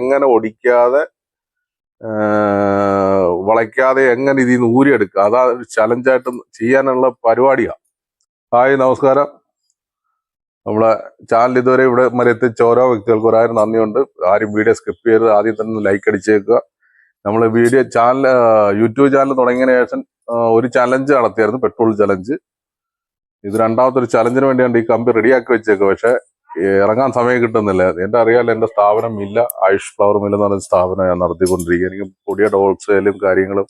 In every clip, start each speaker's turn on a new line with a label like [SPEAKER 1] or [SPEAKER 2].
[SPEAKER 1] എങ്ങനെ ഒടിക്കാതെ വളയ്ക്കാതെ എങ്ങനെ ഇതിൽ നിന്ന് ഊരിയെടുക്കുക. അതാ ഒരു ചലഞ്ചായിട്ട് ചെയ്യാനുള്ള പരിപാടിയാണ് ഹായ് നമസ്കാരം. നമ്മളെ ചാനൽ ഇതുവരെ ഇവിടെ വരെ എത്തിച്ച ഓരോ വ്യക്തികൾക്ക് ഒരായിരം നന്ദിയുണ്ട്. ആരും വീഡിയോ സ്കിപ്പ് ചെയ്ത് ആദ്യം തന്നെ ലൈക്ക് അടിച്ചേക്കുക. നമ്മൾ വീഡിയോ ചാനൽ യൂട്യൂബ് ചാനൽ തുടങ്ങിയതിന് ശേഷം ഒരു ചലഞ്ച് നടത്തിയായിരുന്നു. പെട്രോൾ ചലഞ്ച് ഇത് രണ്ടാമത്തെ ഒരു ചലഞ്ചിന് വേണ്ടിയാണ് ഈ കമ്പി റെഡിയാക്കി വെച്ചേക്കുക. പക്ഷെ ഇറങ്ങാൻ സമയം കിട്ടുന്നില്ല. എന്റെ അറിയാലോ എന്റെ സ്ഥാപനം ഇല്ല ആയുഷ് ഫ്ലവർ മില്ല് എന്ന് പറഞ്ഞ സ്ഥാപനം ഞാൻ നടത്തിക്കൊണ്ടിരിക്കുക എനിക്ക് പുതിയ ഹോൾസെയിലും കാര്യങ്ങളും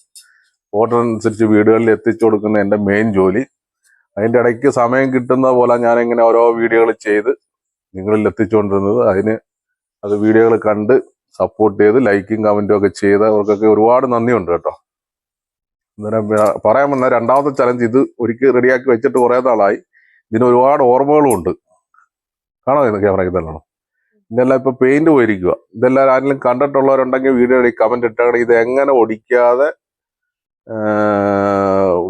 [SPEAKER 1] ഓർഡർ അനുസരിച്ച് വീടുകളിൽ എത്തിച്ചു കൊടുക്കുന്ന എന്റെ മെയിൻ ജോലി. അതിന്റെ ഇടയ്ക്ക് സമയം കിട്ടുന്ന പോലെ ഞാൻ ഇങ്ങനെ ഓരോ വീഡിയോകൾ ചെയ്ത് നിങ്ങളിൽ എത്തിച്ചുകൊണ്ടിരുന്നത്. അതിന് അത് വീഡിയോകൾ കണ്ട് സപ്പോർട്ട് ചെയ്ത് ലൈക്കും കമന്റും ഒക്കെ ചെയ്ത് അവർക്കൊക്കെ ഒരുപാട് നന്ദിയുണ്ട് കേട്ടോ. അന്നേരം പറയാൻ വന്ന രണ്ടാമത്തെ ചലഞ്ച് ഇത് ഒരിക്കൽ റെഡിയാക്കി വെച്ചിട്ട് കുറെ നാളായി. ഇതിന് ഒരുപാട് ഓർമ്മകളും ഉണ്ട് കാണാം ക്യാമറയ്ക്ക് ക്യാമറ ഇതെല്ലാം. ഇപ്പൊ പെയിന്റ് പോയിരിക്കുക ഇതെല്ലാം ആരെങ്കിലും കണ്ടിട്ടുള്ളവരുണ്ടെങ്കിൽ വീഡിയോ കമന്റ് ഇട്ടാണ് ഇത് എങ്ങനെ ഒടിക്കാതെ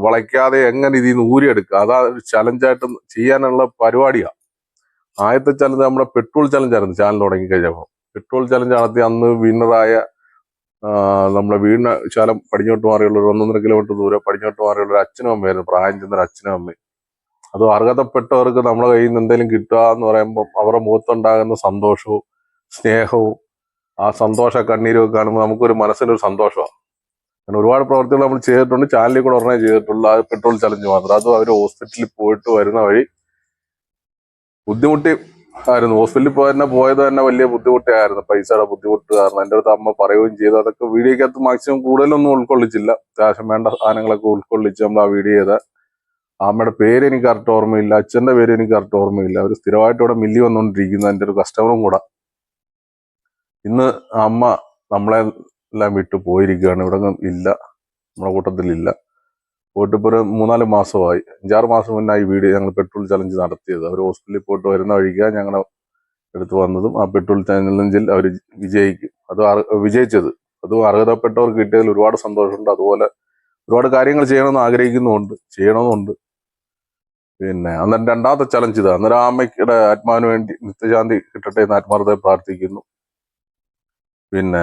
[SPEAKER 1] വളയ്ക്കാതെ എങ്ങനെ ഇതിൽ നിന്ന് ഊരിയെടുക്കുക അതാ ഒരു ചലഞ്ചായിട്ട് ചെയ്യാനുള്ള പരിപാടിയാണ് ആദ്യത്തെ ചലഞ്ച് നമ്മുടെ പെട്രോൾ ചലഞ്ചായിരുന്നു ചാനൽ തുടങ്ങി കഴിഞ്ഞപ്പോൾ പെട്രോൾ ചലഞ്ച് നടത്തി അന്ന് വിന്നറായ നമ്മുടെ വീണ ശാലം പടിഞ്ഞോട്ട് മാറിയുള്ള ഒരു ഒന്നൊന്നര കിലോമീറ്റർ ദൂരെ പടിഞ്ഞോട്ട് മാറിയുള്ള ഒരു അച്ഛനും അമ്മയായിരുന്നു. പ്രായം ചെന്നൊരു അച്ഛനും അമ്മയും. അത് അർഹതപ്പെട്ടവർക്ക് നമ്മുടെ കയ്യിൽ നിന്ന് എന്തെങ്കിലും കിട്ടുക എന്ന് പറയുമ്പോൾ അവരുടെ മുഖത്തുണ്ടാകുന്ന സന്തോഷവും സ്നേഹവും ആ സന്തോഷ കണ്ണീരും ഒക്കെ കാണുമ്പോൾ നമുക്കൊരു മനസ്സിനൊരു സന്തോഷമാണ്. അങ്ങനെ ഒരുപാട് പ്രവർത്തികൾ നമ്മൾ ചെയ്തിട്ടുണ്ട്. ചാനലിൽ കൂടെ ഉടനെ ചെയ്തിട്ടുള്ള ആ പെട്രോൾ ചലഞ്ച് മാത്രം. അതും അവർ ഹോസ്പിറ്റലിൽ പോയിട്ട് വരുന്ന വഴി ബുദ്ധിമുട്ടി ആയിരുന്നു. ഹോസ്പിറ്റലിൽ പോയി തന്നെ പോയത് തന്നെ വലിയ ബുദ്ധിമുട്ടായിരുന്നു. പൈസയുടെ ബുദ്ധിമുട്ട് കാരണം. എന്റെ അടുത്ത് അമ്മ പറയുകയും ചെയ്തു. അതൊക്കെ വീഡിയോക്കകത്ത് മാക്സിമം കൂടുതലൊന്നും ഉൾക്കൊള്ളിച്ചില്ല. അത്യാവശ്യം വേണ്ട സാധനങ്ങളൊക്കെ ഉൾക്കൊള്ളിച്ച് നമ്മൾ ആ വീഡിയോ ചെയ്ത. അമ്മയുടെ പേര് എനിക്ക് കറക്റ്റ് ഓർമ്മയില്ല അച്ഛന്റെ പേര് എനിക്ക് കറക്റ്റ് ഓർമ്മയില്ല. അവർ സ്ഥിരമായിട്ട് ഇവിടെ മില്ലി വന്നുകൊണ്ടിരിക്കുന്ന എന്റെ ഒരു കസ്റ്റമറും കൂടെ. ഇന്ന് അമ്മ നമ്മളെ എല്ലാം വിട്ടു പോയിരിക്കുകയാണ്. ഇവിടെ ഇല്ല നമ്മുടെ കൂട്ടത്തിലില്ല പോയിട്ട് ഇപ്പോൾ ഒരു മൂന്നാൽ മാസമായി. അഞ്ചാറ് മാസം മുന്നേ ഈ ഞങ്ങൾ പെട്രോൾ ചലഞ്ച് നടത്തിയത്. അവർ ഹോസ്പിറ്റലിൽ പോയിട്ട് വരുന്ന വഴിക്കാണ് ഞങ്ങളുടെ അടുത്ത് വന്നതും ആ പെട്രോൾ ചലഞ്ചിൽ അവർ വിജയിക്കും. അത് വിജയിച്ചത്. അതും അർഹതപ്പെട്ടവർക്ക് കിട്ടിയതിൽ ഒരുപാട് സന്തോഷമുണ്ട്. അതുപോലെ ഒരുപാട് കാര്യങ്ങൾ ചെയ്യണമെന്ന് ആഗ്രഹിക്കുന്നുമുണ്ട്. ചെയ്യണമെന്നുണ്ട് പിന്നെ അന്നേരം രണ്ടാമത്തെ ചലഞ്ച് ഇതാ. അന്നേരം ആമയുടെ ആത്മാവിന് വേണ്ടി നിത്യശാന്തി കിട്ടട്ടെ എന്ന് ആത്മാർത്ഥത്തെ പ്രാർത്ഥിക്കുന്നു. പിന്നെ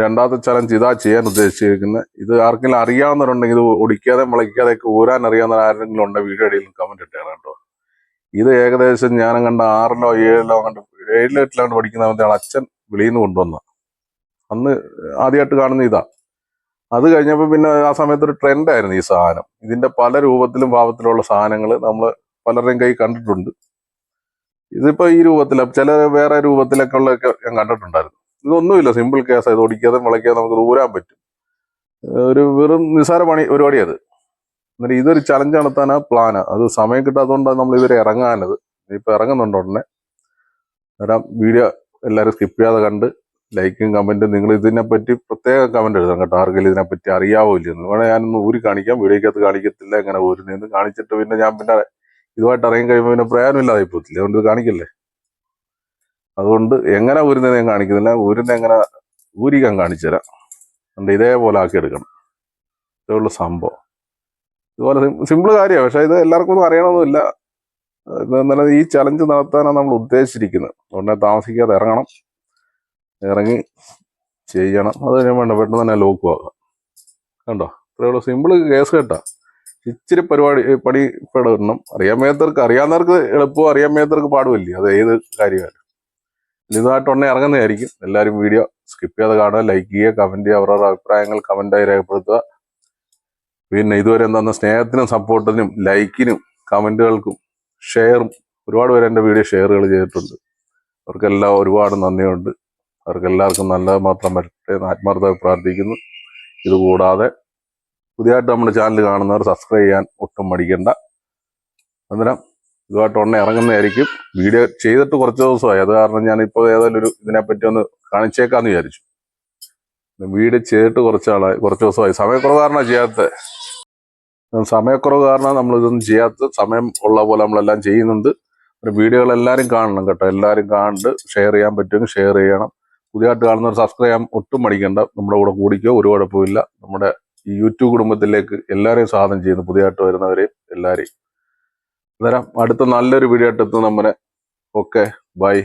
[SPEAKER 1] രണ്ടാമത്തെ ചലഞ്ച് ഇതാ ചെയ്യാൻ ഉദ്ദേശിച്ചിരിക്കുന്നത് ഇത് ആർക്കെങ്കിലും അറിയാവുന്നവരുണ്ടെങ്കിൽ ഇത് ഒടിക്കാതെ മുളയ്ക്കാതെ ഒക്കെ ഊരാൻ അറിയാവുന്ന ആരെങ്കിലും ഉണ്ടെങ്കിൽ വീഡിയോ കമന്റ് ഇട്ടേണം കേട്ടോ. ഇത് ഏകദേശം ഞാൻ കണ്ട ആറിലോ ഏഴിലോ കണ്ട് ഏഴിലോ എട്ടിലോ കണ്ട് പഠിക്കുന്ന അച്ഛൻ വെളിയിൽ നിന്ന് കൊണ്ടുവന്ന അന്ന് ആദ്യമായിട്ട് കാണുന്ന ഇതാ. അത് കഴിഞ്ഞപ്പോൾ പിന്നെ ആ സമയത്ത് ഒരു ട്രെൻഡ് ആയിരുന്നു ഈ സാധനം. ഇതിന്റെ പല രൂപത്തിലും ഭാവത്തിലുള്ള സാധനങ്ങൾ നമ്മൾ പലരുടെയും കൈ കണ്ടിട്ടുണ്ട്. ഇതിപ്പോ ഈ രൂപത്തില ചില വേറെ രൂപത്തിലൊക്കെ ഉള്ളതൊക്കെ ഞാൻ കണ്ടിട്ടുണ്ടായിരുന്നു. ഇതൊന്നുമില്ല സിമ്പിൾ കേസ് ഇത് ഒടിക്കാതെ മുളയ്ക്കാതെ നമുക്ക് ദൂരാൻ പറ്റും. ഒരു വെറും നിസ്സാര പണി പരിപാടി അത് എന്നിട്ട് ഇതൊരു ചലഞ്ച് നടത്താനാ പ്ലാനാ അത് സമയം കിട്ടാത്തതുകൊണ്ടാണ് നമ്മൾ ഇതുവരെ ഇറങ്ങാനത് ഇപ്പൊ ഇറങ്ങുന്നുണ്ട് ഉടനെ. വീഡിയോ എല്ലാവരും സ്കിപ്പ് ചെയ്യാതെ കണ്ട് ലൈക്കും കമന്റും നിങ്ങൾ ഇതിനെപ്പറ്റി പ്രത്യേക കമന്റ് എഴുതാം കേട്ടോ. ആർക്കെങ്കിലും ഇതിനെപ്പറ്റി അറിയാവോ ഇല്ലെന്ന് വേണേൽ ഞാനൊന്ന് ഊരി കാണിക്കാം. വീഡിയോക്കകത്ത് കാണിക്കത്തില്ല. എങ്ങനെ നിന്ന് കാണിച്ചിട്ട് പിന്നെ ഞാൻ പിന്നെ ഇതുമായിട്ട് അറിയാൻ കഴിയുമ്പോൾ പിന്നെ പ്രയോജനമില്ലാതെ പോകത്തില്ല? അതുകൊണ്ട് കാണിക്കല്ലേ? അതുകൊണ്ട് എങ്ങനെ ഊരുന്നത് ഞാൻ കാണിക്കുന്നില്ല. ഊരുന്ന എങ്ങനെ ഊരിക്കാൻ കാണിച്ചു തരാം അതുകൊണ്ട് ഇതേപോലെ ആക്കി എടുക്കണം. ഇതേയുള്ള സംഭവം. ഇതുപോലെ സിമ്പിൾ കാര്യമാണ്. പക്ഷേ ഇത് എല്ലാവർക്കും ഒന്നും അറിയണമെന്നില്ല എന്നാലും ഈ ചലഞ്ച് നടത്താനാണ് നമ്മൾ ഉദ്ദേശിച്ചിരിക്കുന്നത്. അതുകൊണ്ട് താമസിക്കാതെ ഇറങ്ങണം. ഇറങ്ങി ചെയ്യണം. അത് ഞാൻ വേണ്ട പെട്ടെന്ന് തന്നെ ലോക്കും ആകാം കണ്ടോ? ഇത്രയുള്ള സിമ്പിൾ കേസ് കേട്ടാ. ഇച്ചിരി പരിപാടി പണി പെടണം അറിയാൻ മേത്തർക്ക് അറിയാവുന്നവർക്ക് എളുപ്പവും അറിയാൻ മേത്തർക്ക് പാടുമല്ലേ? അത് ഏത് കാര്യമായാലും. ഇതായിട്ട് ഉടനെ ഇറങ്ങുന്നതായിരിക്കും എല്ലാവരും വീഡിയോ സ്കിപ്പ് ചെയ്യാതെ കാണുക ലൈക്ക് ചെയ്യുക കമന്റ് ചെയ്യുക അവരവരുടെ അഭിപ്രായങ്ങൾ കമന്റായി രേഖപ്പെടുത്തുക. പിന്നെ ഇതുവരെ എന്താ സ്നേഹത്തിനും സപ്പോർട്ടിനും ലൈക്കിനും കമന്റുകൾക്കും ഷെയറും ഒരുപാട് പേര് എന്റെ വീഡിയോ ഷെയറുകൾ ചെയ്തിട്ടുണ്ട്. അവർക്കെല്ലാം ഒരുപാട് നന്ദിയുണ്ട്. അവർക്കെല്ലാവർക്കും നല്ലത് മാത്രം വരട്ടെ എന്ന് ആത്മാർത്ഥമായി പ്രാർത്ഥിക്കുന്നു. ഇതുകൂടാതെ പുതിയതായിട്ട് നമ്മുടെ ചാനൽ കാണുന്നവർ സബ്സ്ക്രൈബ് ചെയ്യാൻ ഒട്ടും മടിക്കണ്ട. അന്നേരം ഇതുമായിട്ട് ഉടനെ ഇറങ്ങുന്നതായിരിക്കും. വീഡിയോ ചെയ്തിട്ട് കുറച്ച് ദിവസമായി. അത് കാരണം ഞാൻ ഇപ്പോൾ ഏതായാലും ഒരു ഇതിനെപ്പറ്റി ഒന്ന് കാണിച്ചേക്കാന്ന് വിചാരിച്ചു. വീഡിയോ ചെയ്തിട്ട് കുറച്ചാളായി കുറച്ച് ദിവസമായി. സമയക്കുറവ് കാരണം ചെയ്യാത്ത സമയക്കുറവ് കാരണം നമ്മൾ ഇതൊന്നും ചെയ്യാത്ത സമയം ഉള്ള പോലെ നമ്മളെല്ലാം ചെയ്യുന്നുണ്ട്. വീഡിയോകൾ എല്ലാവരും കാണണം കേട്ടോ. എല്ലാവരും കണ്ട് ഷെയർ ചെയ്യാൻ പറ്റുമെങ്കിൽ ഷെയർ ചെയ്യണം. പുതിയതായിട്ട് കാണുന്നവർ സബ്സ്ക്രൈബ് ചെയ്യാൻ ഒട്ടും മടിക്കണ്ട. നമ്മുടെ കൂടെ കൂടിക്കോ ഒരു കുഴപ്പമില്ല നമ്മുടെ ഈ യൂട്യൂബ് കുടുംബത്തിലേക്ക് എല്ലാവരെയും സ്വാഗതം ചെയ്യുന്നു പുതിയതായിട്ട് വരുന്നവരെയും എല്ലാവരെയും അന്നേരം അടുത്ത നല്ലൊരു വീഡിയോ ആയിട്ട് എത്തും നമ്മുടെ ഓക്കെ ബൈ